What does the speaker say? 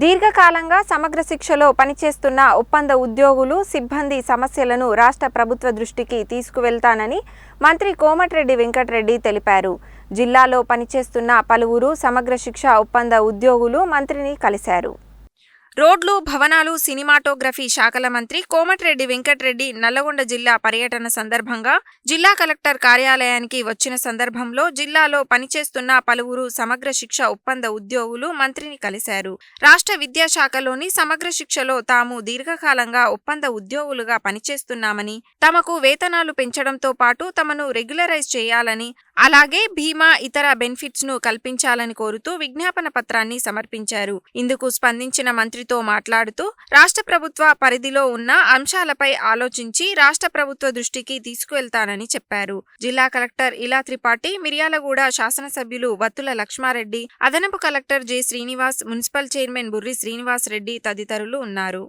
దీర్ఘకాలంగా సమగ్ర శిక్షలో పనిచేస్తున్న ఒప్పంద ఉద్యోగులు సిబ్బంది సమస్యలను రాష్ట్ర ప్రభుత్వ దృష్టికి తీసుకువెళ్తానని మంత్రి కోమటిరెడ్డి వెంకటరెడ్డి తెలిపారు. జిల్లాలో పనిచేస్తున్న పలువురు సమగ్ర శిక్ష ఒప్పంద ఉద్యోగులు మంత్రిని కలిశారు. రోడ్లు భవనాలు సినిమాటోగ్రఫీ శాఖల మంత్రి కోమటిరెడ్డి వెంకటరెడ్డి నల్లగొండ జిల్లా పర్యటన సందర్భంగా జిల్లా కలెక్టర్ కార్యాలయానికి వచ్చిన సందర్భంలో జిల్లాలో పనిచేస్తున్న పలువురు సమగ్ర శిక్ష ఒప్పంద ఉద్యోగులు మంత్రిని కలిశారు. రాష్ట్ర విద్యాశాఖలోని సమగ్ర శిక్షలో తాము దీర్ఘకాలంగా ఒప్పంద ఉద్యోగులుగా పనిచేస్తున్నామని తమకు వేతనాలు పెంచడంతో పాటు తమను రెగ్యులరైజ్ చేయాలని అలాగే భీమా ఇతర బెనిఫిట్స్ను కల్పించాలని కోరుతూ విజ్ఞాపన పత్రాన్ని సమర్పించారు. ఇందుకు స్పందించిన మంత్రి మంత్రితో మాట్లాడుతూ రాష్ట్ర ప్రభుత్వ పరిధిలో ఉన్న అంశాలపై ఆలోచించి రాష్ట్ర ప్రభుత్వ దృష్టికి తీసుకువెళ్తానని చెప్పారు. జిల్లా కలెక్టర్ ఇలా త్రిపాఠి మిర్యాలగూడ శాసనసభ్యులు వత్తుల లక్ష్మారెడ్డి అదనపు collector J Srinivas municipal chairman Burri Srinivas Reddy తదితరులు ఉన్నారు.